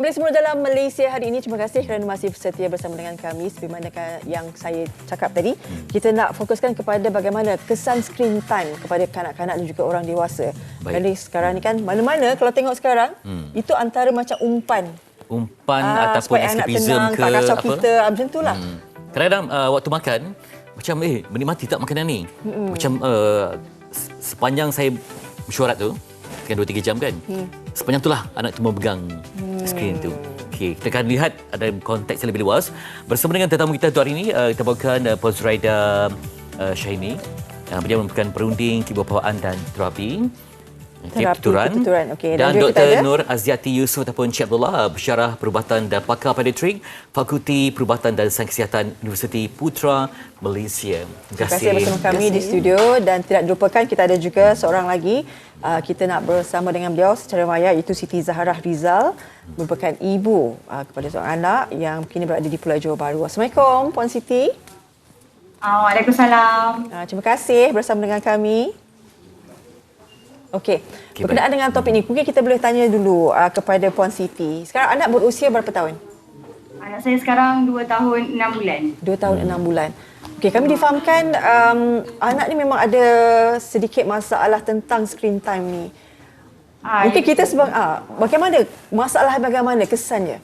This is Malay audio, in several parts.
Kembali semula dalam Malaysia hari ini. Terima kasih kerana masih setia bersama dengan kami. Sebagaimana yang saya cakap tadi, hmm. kita nak fokuskan kepada bagaimana kesan screen time kepada kanak-kanak dan juga orang dewasa. Baik. Jadi sekarang ni kan mana-mana kalau tengok sekarang, hmm. itu antara macam umpan. Umpan ah, ataupun escapism tenang, ke apa? kita, ah, macam itulah. Hmm. Kadang-kadang uh, waktu makan, macam eh menikmati tak makanan ni? Hmm. Macam uh, sepanjang saya mesyuarat tu, kan 2-3 jam kan? Hmm. Sepanjang itulah anak tu memegang hmm skrin tu. Okey, kita akan lihat ada konteks yang lebih luas. Bersama dengan tetamu kita hari ini, uh, kita bawakan uh, Puan Zuraida uh, Syahimi. Uh, beliau merupakan perunding kebapaan dan terapi. Okay, ketuturan. ketuturan. Okay, dan, dan Dr. Nur Aziati Yusof ataupun Cik Abdullah, bersyarah perubatan dan pakar pediatrik, Fakulti Perubatan dan Sains Kesihatan Universiti Putra Malaysia. Terima kasih. Terima kasih bersama kami kasih. di studio dan tidak dilupakan kita ada juga seorang lagi uh, kita nak bersama dengan beliau secara maya iaitu Siti Zaharah Rizal merupakan ibu uh, kepada seorang anak yang kini berada di Pulau Johor Bahru. Assalamualaikum Puan Siti. Waalaikumsalam. Uh, terima kasih bersama dengan kami. Okey. Okay, Berkenaan baik. dengan topik ini, mungkin kita boleh tanya dulu uh, kepada Puan Siti. Sekarang anak berusia berapa tahun? Anak saya sekarang 2 tahun 6 bulan. 2 tahun hmm. 6 bulan. Okey, kami difahamkan um, anak ni memang ada sedikit masalah tentang screen time ni. Ah, mungkin kita sebab ah, bagaimana masalah bagaimana kesannya?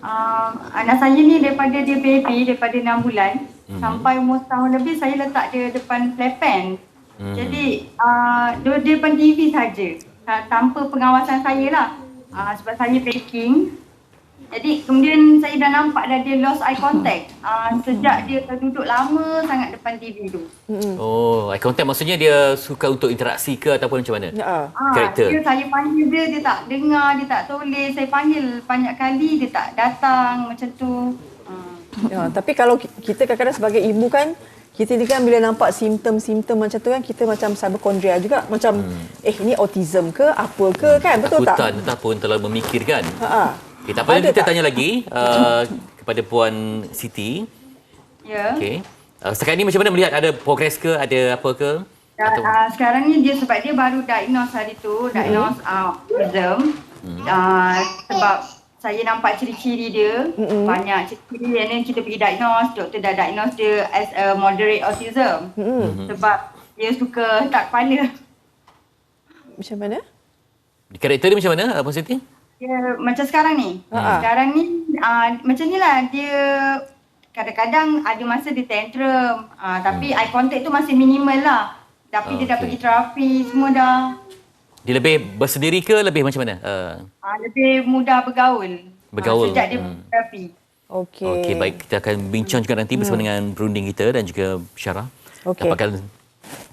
Um, anak saya ni daripada dia baby daripada 6 bulan hmm. sampai umur tahun lebih saya letak dia depan playpen Hmm. Jadi uh, dia, depan TV saja tanpa pengawasan saya lah. Uh, sebab saya packing. Jadi kemudian saya dah nampak dah dia lost eye contact. Uh, sejak dia duduk lama sangat depan TV tu. Hmm. Oh, eye contact maksudnya dia suka untuk interaksi ke ataupun macam mana? Ya. Karakter. Dia, saya panggil dia, dia tak dengar, dia tak toleh. Saya panggil banyak kali, dia tak datang macam tu. Ya, tapi kalau kita kadang-kadang sebagai ibu kan, kita ni kan bila nampak simptom-simptom macam tu kan kita macam hypochondria juga macam hmm. eh ni autism ke apa ke hmm. kan betul Takutan, tak? Takutan ataupun terlalu memikirkan. Ha. Okay, tak apa kita tak? tanya lagi uh, kepada puan Siti. Ya. Okey. Uh, sekarang ni macam mana melihat ada progres ke ada apa ke? Ya, uh, sekarang ni dia sebab dia baru diagnose hari tu, diagnose hmm. uh, autism. Hmm. Uh, sebab saya nampak ciri-ciri dia. Mm-hmm. banyak ciri-ciri. Yang kita pergi diagnose. Doktor dah diagnose dia as a moderate autism. Mm-hmm. sebab dia suka tak kepala. Macam mana? Di karakter dia macam mana apa Siti? Dia macam sekarang ni. Uh-huh. sekarang ni uh, macam ni lah. Dia kadang-kadang ada masa dia tantrum. Uh, tapi hmm. eye contact tu masih minimal lah. Tapi okay. dia dah pergi terapi semua dah dia lebih bersendiri ke lebih macam mana? Uh. Uh, lebih mudah bergaul. Bergaul. Uh, sejak dia hmm. terapi. Okey. Okey, baik. Kita akan bincang juga nanti bersama hmm. dengan perunding kita dan juga Syarah. Okey. Dapatkan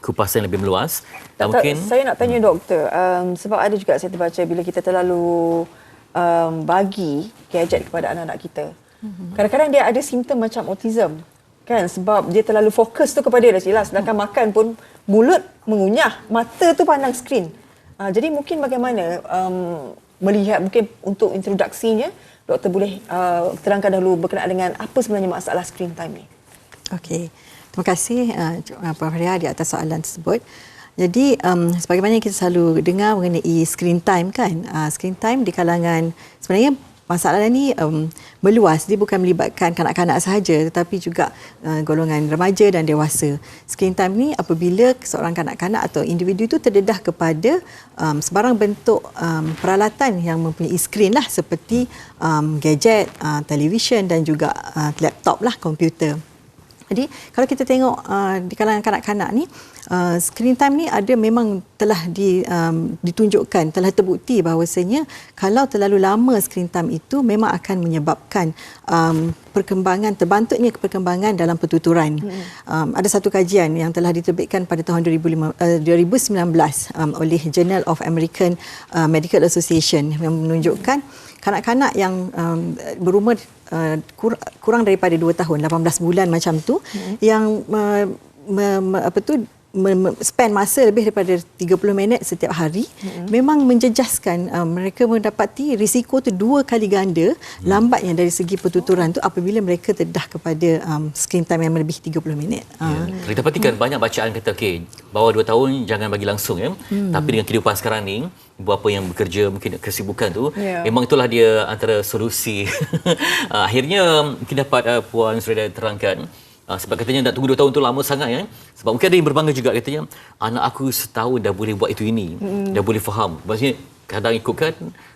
kupasan lebih meluas. Dan mungkin saya nak tanya doktor, um, sebab ada juga saya terbaca bila kita terlalu um, bagi gadget kepada anak-anak kita. Hmm. Kadang-kadang dia ada simptom macam autism. Kan sebab dia terlalu fokus tu kepada dia jelas sedangkan hmm. makan pun mulut mengunyah, mata tu pandang skrin. Uh, jadi mungkin bagaimana um, melihat mungkin untuk introduksinya doktor boleh uh, terangkan dahulu berkenaan dengan apa sebenarnya masalah screen time ni. Okey. Terima kasih uh, Prof. Ria di atas soalan tersebut. Jadi um, sebagaimana kita selalu dengar mengenai screen time kan, uh, screen time di kalangan sebenarnya masalah ini um, meluas. Dia bukan melibatkan kanak-kanak sahaja tetapi juga uh, golongan remaja dan dewasa. Screen time ni apabila seorang kanak-kanak atau individu itu terdedah kepada um, sebarang bentuk um, peralatan yang mempunyai skrin lah seperti um, gadget uh, televisyen dan juga uh, laptop lah komputer jadi kalau kita tengok uh, di kalangan kanak-kanak ni uh, screen time ni ada memang telah di, um, ditunjukkan telah terbukti bahawasanya kalau terlalu lama screen time itu memang akan menyebabkan um, perkembangan terbantuknya perkembangan dalam pertuturan. Hmm. Um, ada satu kajian yang telah diterbitkan pada tahun 2005, uh, 2019 um, oleh Journal of American uh, Medical Association yang menunjukkan kanak-kanak yang um, berumur uh, kur, kurang daripada 2 tahun 18 bulan macam tu hmm. yang uh, me, me, apa tu spend masa lebih daripada 30 minit setiap hari mm-hmm. memang menjejaskan uh, mereka mendapati risiko tu dua kali ganda mm. lambatnya dari segi pertuturan tu apabila mereka terdedah kepada um, screen time yang lebih 30 minit. Ya. Uh. Kita perhatikan banyak bacaan kata okey, bawah 2 tahun jangan bagi langsung ya. Hmm. Tapi dengan kehidupan sekarang ni, ibu apa yang bekerja mungkin kesibukan tu, Ya. memang itulah dia antara solusi. Ah, Akhirnya mungkin dapat uh, puan Sureda terangkan Uh, sebab katanya nak tunggu 2 tahun tu lama sangat ya. Sebab mungkin ada yang berbangga juga katanya anak aku setahun dah boleh buat itu ini. Hmm. Dah boleh faham. Maksudnya kadang ikutkan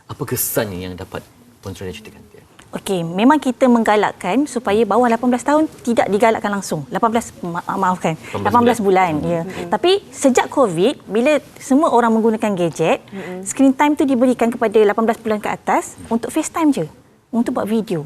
apa kesannya yang dapat puan Sureda ceritakan. Okey, memang kita menggalakkan supaya bawah 18 tahun tidak digalakkan langsung. 18 ma- maafkan, 18 18, 18 bulan. Ya. Mm-hmm. Tapi sejak COVID, bila semua orang menggunakan gadget, mm-hmm. screen time tu diberikan kepada 18 bulan ke atas untuk FaceTime je, untuk buat video.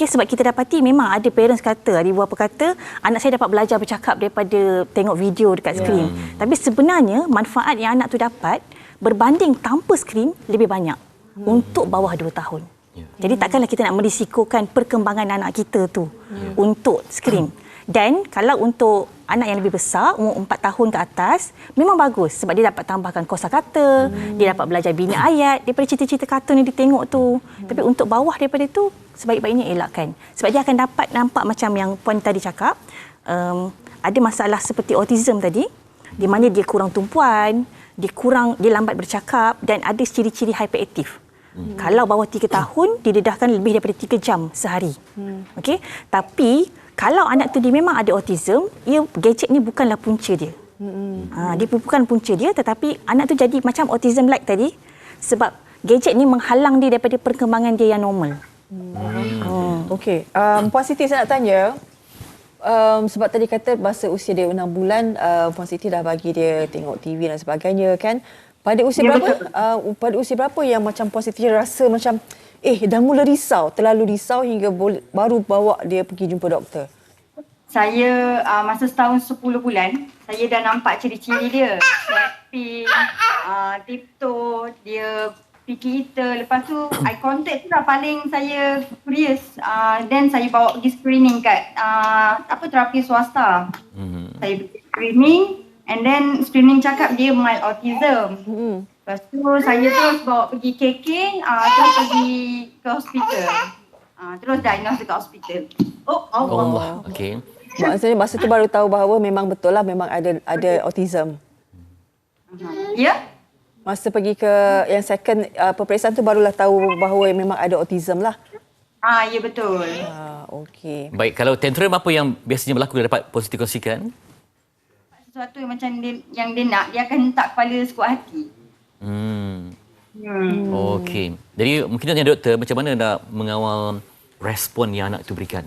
Okay, sebab kita dapati memang ada parents kata, ada ibu bapa kata, anak saya dapat belajar bercakap daripada tengok video dekat skrin. Yeah. Tapi sebenarnya manfaat yang anak tu dapat berbanding tanpa skrin lebih banyak hmm. untuk bawah 2 tahun. Ya. Jadi takkanlah kita nak merisikokan perkembangan anak kita tu Ya. untuk skrin. Dan kalau untuk anak yang lebih besar, umur 4 tahun ke atas, memang bagus sebab dia dapat tambahkan kosakata, hmm. dia dapat belajar bina ayat daripada cerita-cerita kartun yang ditengok tu. Hmm. Tapi untuk bawah daripada tu, sebaik-baiknya elakkan. Sebab dia akan dapat nampak macam yang puan tadi cakap, um, ada masalah seperti autism tadi, di mana dia kurang tumpuan, dia kurang dia lambat bercakap dan ada ciri-ciri hyperaktif. Hmm. Kalau bawah 3 tahun didedahkan lebih daripada 3 jam sehari. Hmm. Okey. Tapi kalau anak tu dia memang ada autism, ia gadget ni bukanlah punca dia. Hmm. Ha, dia bukan punca dia tetapi anak tu jadi macam autism like tadi sebab gadget ni menghalang dia daripada perkembangan dia yang normal. Hmm. Okey, um, Puan Siti saya nak tanya, um, sebab tadi kata masa usia dia 6 bulan, uh, Puan Siti dah bagi dia tengok TV dan sebagainya kan. Pada usia Ya, berapa? betul. Uh, pada usia berapa yang macam Puan Siti rasa macam eh dah mula risau, terlalu risau hingga boleh, baru bawa dia pergi jumpa doktor? Saya uh, masa setahun 10 bulan, saya dah nampak ciri-ciri dia. Snapping, uh, tiptoe, dia fikir kita. Lepas tu eye contact tu dah paling saya curious. Uh, then saya bawa pergi screening kat uh, apa terapi swasta. Hmm. Saya pergi screening and then screening cakap dia mild autism. Hmm. Lepas tu saya terus bawa pergi KK, uh, terus pergi ke hospital. Uh, terus diagnose dekat hospital. Oh, Allah. Allah. Okey. Maksudnya masa tu baru tahu bahawa memang betul lah memang ada ada autism. Ya? Masa pergi ke yang second uh, peperiksaan tu barulah tahu bahawa memang ada autism lah. Ah, ya betul. Ah, okey. Baik, kalau tantrum apa yang biasanya berlaku dapat positif kongsikan? Sesuatu yang macam dia, yang dia nak, dia akan letak kepala sekuat hati. Hmm. Hmm. Okey. Jadi mungkin tanya doktor macam mana nak mengawal respon yang anak itu berikan.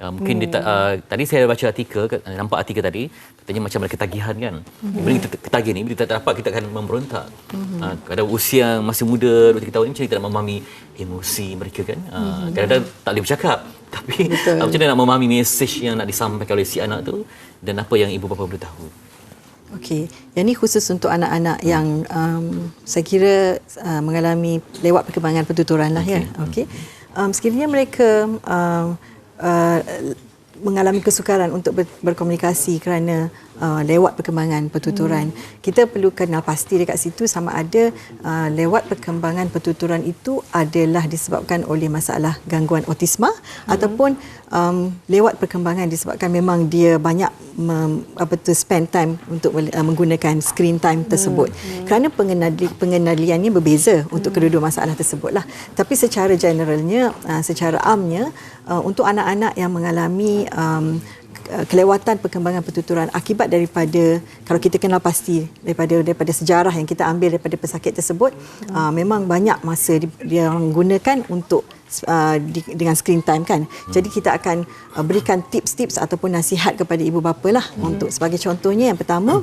Uh, mungkin hmm. dia uh, tadi saya baca artikel uh, nampak artikel tadi katanya macam ada ketagihan kan. Hmm. Bila kita ketagih ni bila kita tak dapat kita akan memberontak. Hmm. Uh, kadang usia yang masih muda 2 3 tahun ni macam kita nak memahami emosi mereka kan. Uh, hmm. kadang-kadang tak boleh bercakap tapi uh, macam mana nak memahami mesej yang nak disampaikan oleh si anak tu dan apa yang ibu bapa perlu tahu. Okey, yang ini khusus untuk anak-anak yang um, saya kira uh, mengalami lewat perkembangan pertuturan lah ya. Okey. Um, sekiranya mereka um, uh, mengalami kesukaran untuk ber, berkomunikasi kerana uh, lewat perkembangan pertuturan. Hmm. Kita perlu kenal pasti dekat situ sama ada uh, lewat perkembangan pertuturan itu adalah disebabkan oleh masalah gangguan autisma hmm. ataupun um, lewat perkembangan disebabkan memang dia banyak mem, apa tu spend time untuk uh, menggunakan screen time tersebut. Hmm. Kerana pengenali, pengenaliannya berbeza hmm. untuk kedua-dua masalah tersebutlah. Tapi secara generalnya, uh, secara amnya uh, untuk anak-anak yang mengalami um, kelewatan perkembangan pertuturan akibat daripada kalau kita kenal pasti daripada daripada sejarah yang kita ambil daripada pesakit tersebut hmm. uh, memang banyak masa di, dia gunakan untuk uh, di, dengan screen time kan hmm. jadi kita akan uh, berikan tips-tips ataupun nasihat kepada ibu bapa lah hmm. untuk sebagai contohnya yang pertama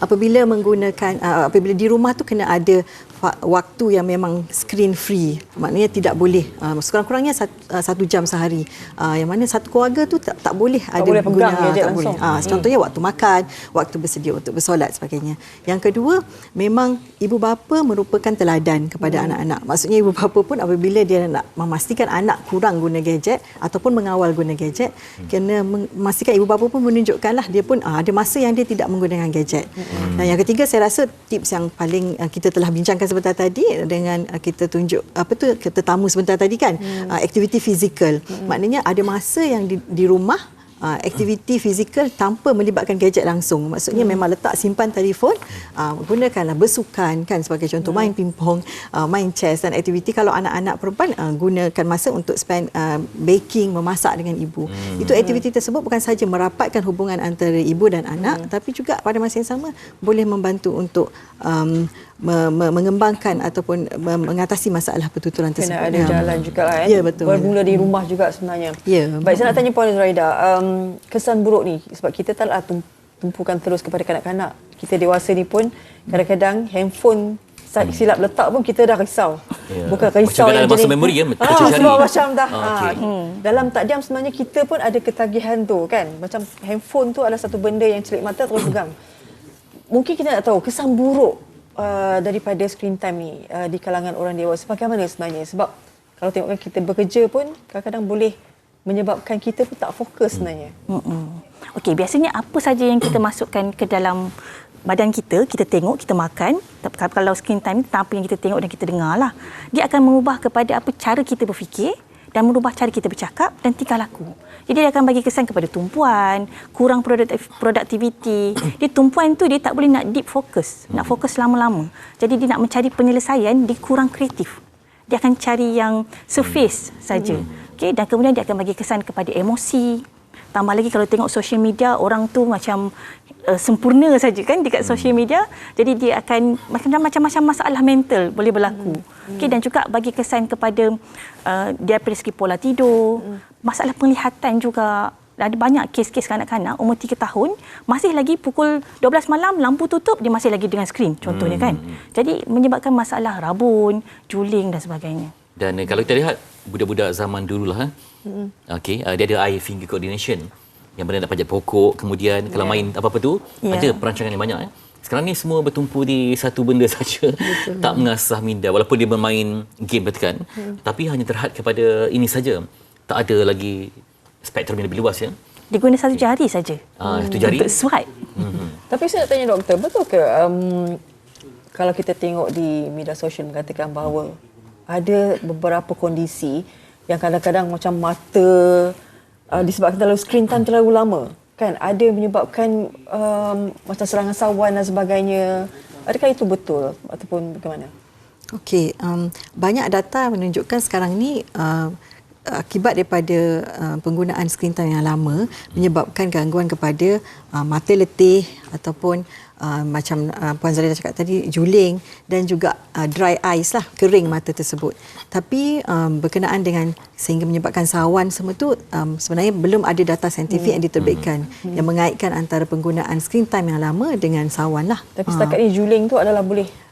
apabila menggunakan uh, apabila di rumah tu kena ada waktu yang memang screen free. Maknanya tidak boleh uh, sekurang-kurangnya satu, uh, satu jam sehari. Uh, yang mana satu keluarga tu tak, tak boleh Tak ada boleh pegang guna- tak langsung. boleh. Uh, contohnya waktu makan, waktu bersedia untuk bersolat sebagainya. Yang kedua, memang ibu bapa merupakan teladan kepada Hmm. anak-anak. Maksudnya ibu bapa pun apabila dia nak memastikan anak kurang guna gadget ataupun mengawal guna gadget, Hmm. kena memastikan ibu bapa pun menunjukkanlah dia pun uh, ada masa yang dia tidak menggunakan gadget. Hmm. Dan yang ketiga saya rasa tips yang paling uh, kita telah bincangkan sebentar tadi dengan uh, kita tunjuk apa tu tetamu sebentar tadi kan Hmm. uh, aktiviti fizikal. Maknanya ada masa yang di, di rumah uh, aktiviti fizikal tanpa melibatkan gadget langsung. Maksudnya memang letak simpan telefon, uh, gunakanlah bersukan kan sebagai contoh main pingpong, uh, main chess dan aktiviti kalau anak-anak perempuan uh, gunakan masa untuk spend uh, baking, memasak dengan ibu. Itu aktiviti tersebut bukan saja merapatkan hubungan antara ibu dan anak tapi juga pada masa yang sama boleh membantu untuk um, me- me- mengembangkan ataupun me- mengatasi masalah pertuturan tersebut. Kena ada Ya. jalan juga lah eh. Ya, betul. Bermula di rumah juga sebenarnya. Ya. Baik, saya nak tanya Puan Zuraida. Um, kesan buruk ni sebab kita taklah tum- tumpukan terus kepada kanak-kanak. Kita dewasa ni pun kadang-kadang handphone sa- silap letak pun kita dah risau. Ya. Bukan Macam risau dalam masa memori ya, ah, sebab macam dah. Ah, Ah, okey. hmm. Dalam tak diam sebenarnya kita pun ada ketagihan tu kan. Macam handphone tu adalah satu benda yang celik mata terus pegang. Mungkin kita nak tahu kesan buruk uh, daripada screen time ni uh, di kalangan orang dewasa bagaimana sebenarnya sebab kalau tengokkan kita bekerja pun kadang-kadang boleh menyebabkan kita pun tak fokus sebenarnya. Mm-mm. Okey, biasanya apa saja yang kita masukkan ke dalam badan kita, kita tengok, kita makan. Kalau screen time ni, apa yang kita tengok dan kita dengar lah. Dia akan mengubah kepada apa cara kita berfikir dan merubah cara kita bercakap dan tingkah laku. Jadi dia akan bagi kesan kepada tumpuan, kurang produktiviti. Dia tumpuan tu dia tak boleh nak deep focus, nak fokus lama-lama. Jadi dia nak mencari penyelesaian, dia kurang kreatif. Dia akan cari yang surface saja. Okey dan kemudian dia akan bagi kesan kepada emosi, Tambah lagi kalau tengok social media orang tu macam uh, sempurna saja kan dekat social media. Jadi dia akan macam-macam masalah mental boleh berlaku. Hmm. Okey dan juga bagi kesan kepada uh, dia dari segi pola tidur, masalah penglihatan juga. Ada banyak kes-kes kanak-kanak umur 3 tahun masih lagi pukul 12 malam lampu tutup dia masih lagi dengan skrin contohnya kan. Jadi menyebabkan masalah rabun, juling dan sebagainya. Dan uh, kalau kita lihat budak-budak zaman dulu lah, mm okay, uh, dia ada eye finger coordination yang benar nak panjat pokok, kemudian yeah. kalau main apa-apa tu, Yeah. ada perancangan yang banyak. Eh. Sekarang ni semua bertumpu di satu benda saja, tak mengasah minda. Walaupun dia bermain game bertekan, mm. tapi hanya terhad kepada ini saja. Tak ada lagi spektrum yang lebih luas ya. Dia guna satu jari saja. Ah, satu jari. Untuk swipe. Tapi saya nak tanya doktor, betul ke um, kalau kita tengok di media sosial mengatakan bahawa ada beberapa kondisi yang kadang-kadang macam mata uh, disebabkan terlalu screen time terlalu lama kan ada menyebabkan um, macam serangan sawan dan sebagainya. Adakah itu betul ataupun bagaimana? Okey, um, banyak data menunjukkan sekarang ni uh, akibat daripada uh, penggunaan screen time yang lama menyebabkan gangguan kepada uh, mata letih ataupun uh, macam uh, Puan Zalida cakap tadi juling dan juga uh, dry eyes lah kering mata tersebut. Tapi um, berkenaan dengan sehingga menyebabkan sawan semua tu um, sebenarnya belum ada data saintifik yang diterbitkan yang mengaitkan antara penggunaan screen time yang lama dengan sawan lah. tapi setakat ni juling tu adalah boleh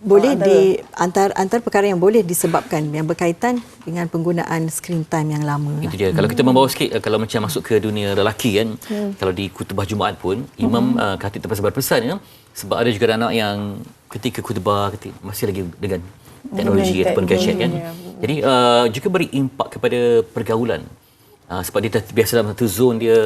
boleh antara- di antar antar perkara yang boleh disebabkan yang berkaitan dengan penggunaan screen time yang lama. Itu dia. Kalau kita membawa sikit eh, kalau macam masuk ke dunia lelaki kan, hmm. kalau di khutbah Jumaat pun imam hmm. uh, khatib terpaksa berpesan ya sebab ada juga anak yang ketika khutbah ketika, masih lagi dengan teknologi Dengan ataupun gadget kan. ya. Jadi uh, juga beri impak kepada pergaulan. Uh, sebab dia dah biasa dalam satu zone dia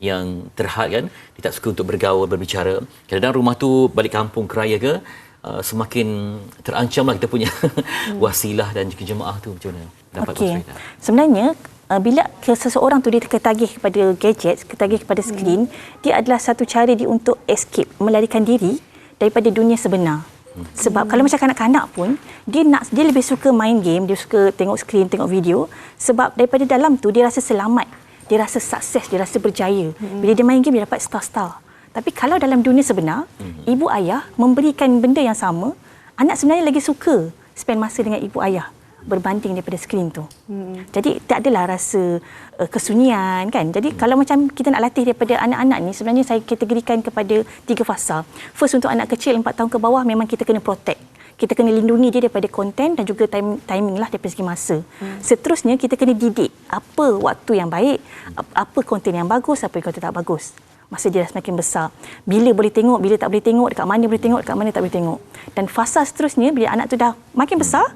yang terhad kan, dia tak suka untuk bergaul, berbicara. Kadang-kadang rumah tu balik kampung keraya ke, uh, semakin terancamlah kita punya wasilah dan juga jemaah tu macam mana? Dapat Okey. Puan Farida? Sebenarnya uh, bila seseorang tu dia ketagih kepada gadget, ketagih kepada skrin, hmm. dia adalah satu cara dia untuk escape, melarikan diri daripada dunia sebenar. Hmm. Sebab kalau macam kanak-kanak pun dia nak dia lebih suka main game, dia suka tengok skrin, tengok video sebab daripada dalam tu dia rasa selamat, dia rasa sukses, dia rasa berjaya. Hmm. Bila dia main game dia dapat star-star. Tapi kalau dalam dunia sebenar, hmm. ibu ayah memberikan benda yang sama, anak sebenarnya lagi suka spend masa dengan ibu ayah berbanding daripada skrin tu. Hmm. Jadi tak adalah rasa uh, kesunyian kan. Jadi hmm. kalau macam kita nak latih daripada anak-anak ni sebenarnya saya kategorikan kepada tiga fasa. First untuk anak kecil 4 tahun ke bawah memang kita kena protect. kita kena lindungi dia daripada konten dan juga time, timing lah daripada segi masa. Hmm. Seterusnya kita kena didik apa waktu yang baik, ap- apa konten yang bagus, apa yang konten tak bagus. Masa dia dah semakin besar. Bila boleh tengok, bila tak boleh tengok, dekat mana boleh tengok, dekat mana tak boleh tengok. Dan fasa seterusnya bila anak tu dah makin besar,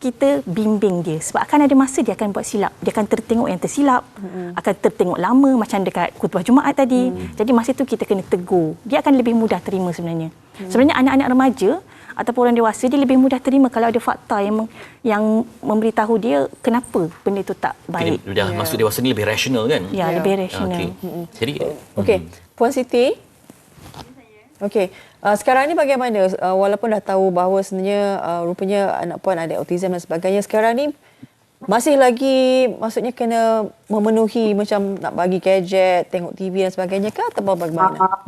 kita bimbing dia sebab akan ada masa dia akan buat silap dia akan tertengok yang tersilap hmm. akan tertengok lama macam dekat khutbah Jumaat tadi hmm. jadi masa itu kita kena tegur dia akan lebih mudah terima sebenarnya hmm. sebenarnya anak-anak remaja ataupun orang dewasa dia lebih mudah terima kalau ada fakta yang yang memberitahu dia kenapa benda itu tak baik. Kini, dah yeah. masuk dewasa ni lebih rasional kan? Ya yeah. lebih rasional. Okay. jadi okey. Puan Siti? Okey, uh, sekarang ni bagaimana? Uh, walaupun dah tahu bahawa sebenarnya uh, rupanya anak puan ada autism dan sebagainya, sekarang ni masih lagi maksudnya kena memenuhi macam nak bagi gadget, tengok TV dan sebagainya ke? Atau bagaimana? Uh,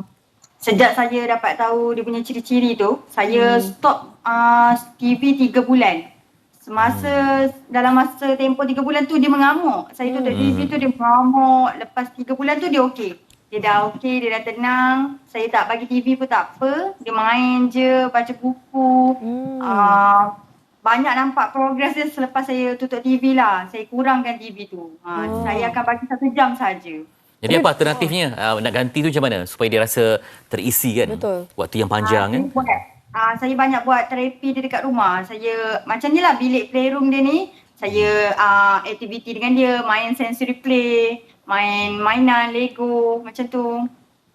sejak saya dapat tahu dia punya ciri-ciri tu, saya hmm. stop uh, TV 3 bulan. Semasa hmm. dalam masa tempoh 3 bulan tu dia mengamuk. Saya tutup hmm. TV tu dia mengamuk. Lepas 3 bulan tu dia okey dia dah okey, dia dah tenang. Saya tak bagi TV pun tak apa. Dia main je, baca buku. Hmm. Uh, banyak nampak progres dia selepas saya tutup TV lah. Saya kurangkan TV tu. Uh, oh. Saya akan bagi satu jam saja. Jadi apa alternatifnya? Uh, nak ganti tu macam mana? Supaya dia rasa terisi kan? Betul. Waktu yang panjang uh, kan? Buat, uh, saya banyak buat terapi dia dekat rumah. Saya macam ni lah bilik playroom dia ni. Saya uh, aktiviti dengan dia, main sensory play main mainan Lego macam tu.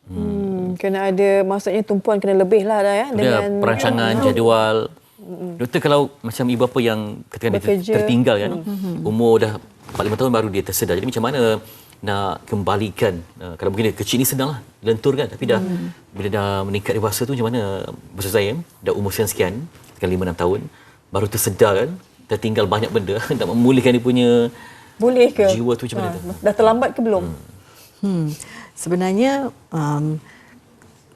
Hmm, kena ada maksudnya tumpuan kena lebih lah dah ya dengan perancangan ya. jadual. Hmm. Doktor kalau macam ibu apa yang ketika dia tertinggal kan hmm. umur dah 45 tahun baru dia tersedar. Jadi macam mana nak kembalikan uh, kalau begini kecil ni sedang lah lentur kan tapi dah hmm. bila dah meningkat dewasa tu macam mana besar saya dah umur sekian sekian sekian 5 6 tahun baru tersedar kan tertinggal banyak benda nak memulihkan dia punya boleh ke? Jiwa tu macam mana ha, Dah terlambat ke belum? Hmm. hmm. Sebenarnya um,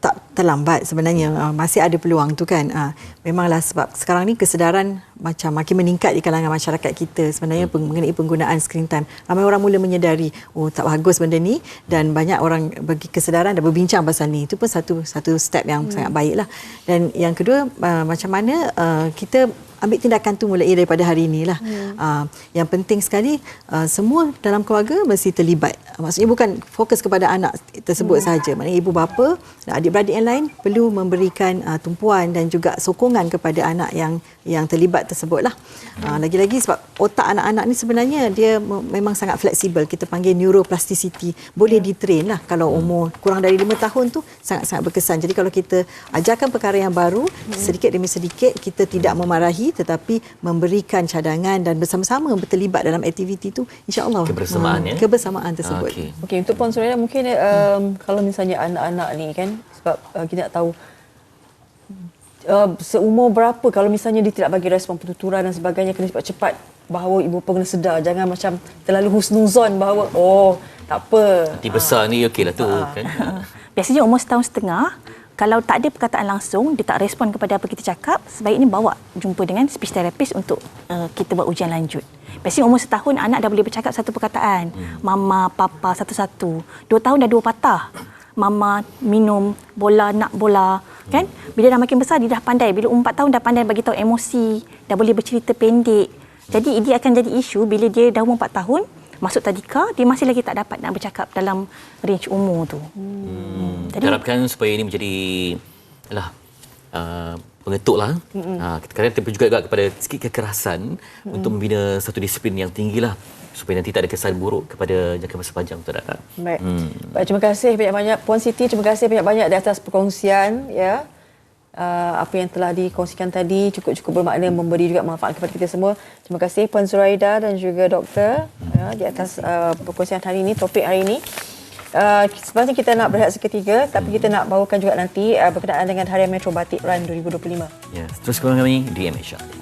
tak terlambat sebenarnya uh, masih ada peluang tu kan uh, memanglah sebab sekarang ni kesedaran macam makin meningkat di kalangan masyarakat kita sebenarnya hmm. mengenai penggunaan screen time ramai orang mula menyedari oh tak bagus benda ni dan banyak orang bagi kesedaran dan berbincang pasal ni itu pun satu satu step yang hmm. sangat baiklah dan yang kedua uh, macam mana uh, kita ambil tindakan tu mulai daripada hari inilah. Hmm. Uh, yang penting sekali uh, semua dalam keluarga mesti terlibat. Maksudnya bukan fokus kepada anak tersebut hmm. sahaja. Maknanya ibu bapa dan adik-beradik yang lain perlu memberikan uh, tumpuan dan juga sokongan kepada anak yang yang terlibat tersebutlah. Uh, lagi-lagi sebab otak anak-anak ni sebenarnya dia memang sangat fleksibel. Kita panggil neuroplasticity. Boleh ditrain lah kalau umur kurang dari 5 tahun tu sangat-sangat berkesan. Jadi kalau kita ajarkan perkara yang baru hmm. sedikit demi sedikit kita tidak memarahi tetapi memberikan cadangan dan bersama-sama berterlibat dalam aktiviti itu insya-Allah kebersamaan ya kebersamaan tersebut. Okey okay, untuk puan Suraya mungkin um, hmm. kalau misalnya anak-anak ni kan sebab uh, kita nak tahu uh, seumur berapa kalau misalnya dia tidak bagi respon pertuturan dan sebagainya kena cepat-cepat bahawa ibu bapa kena sedar jangan macam terlalu husnuzon bahawa oh tak apa nanti besar ha. ni okeylah tu ha. kan biasanya umur setahun setengah kalau tak ada perkataan langsung, dia tak respon kepada apa kita cakap, sebaiknya bawa jumpa dengan speech therapist untuk uh, kita buat ujian lanjut. Biasanya umur setahun, anak dah boleh bercakap satu perkataan. Hmm. Mama, papa, satu-satu. Dua tahun dah dua patah. Mama minum bola, nak bola. Kan? Bila dah makin besar, dia dah pandai. Bila umur empat tahun, dah pandai bagi tahu emosi. Dah boleh bercerita pendek. Jadi, dia akan jadi isu bila dia dah umur empat tahun, masuk tadika dia masih lagi tak dapat nak bercakap dalam range umur tu. Hmm. Jadi harapkan supaya ini menjadi lah uh, pengetuk lah. Mm-hmm. Uh, kadang kita juga kepada sikit kekerasan mm-hmm. untuk membina satu disiplin yang tinggi lah supaya nanti tak ada kesan buruk kepada jangka masa panjang tu tak. Baik. Hmm. Baik, terima kasih banyak-banyak Puan Siti, terima kasih banyak-banyak di atas perkongsian ya uh, apa yang telah dikongsikan tadi cukup-cukup bermakna memberi juga manfaat kepada kita semua. Terima kasih Puan Zuraida dan juga doktor ya, di atas uh, perkongsian hari ini, topik hari ini. Uh, sebenarnya kita nak berehat seketika tapi kita nak bawakan juga nanti uh, berkenaan dengan Harian Metro Batik Run 2025. Ya, yes, terus kami di MHR.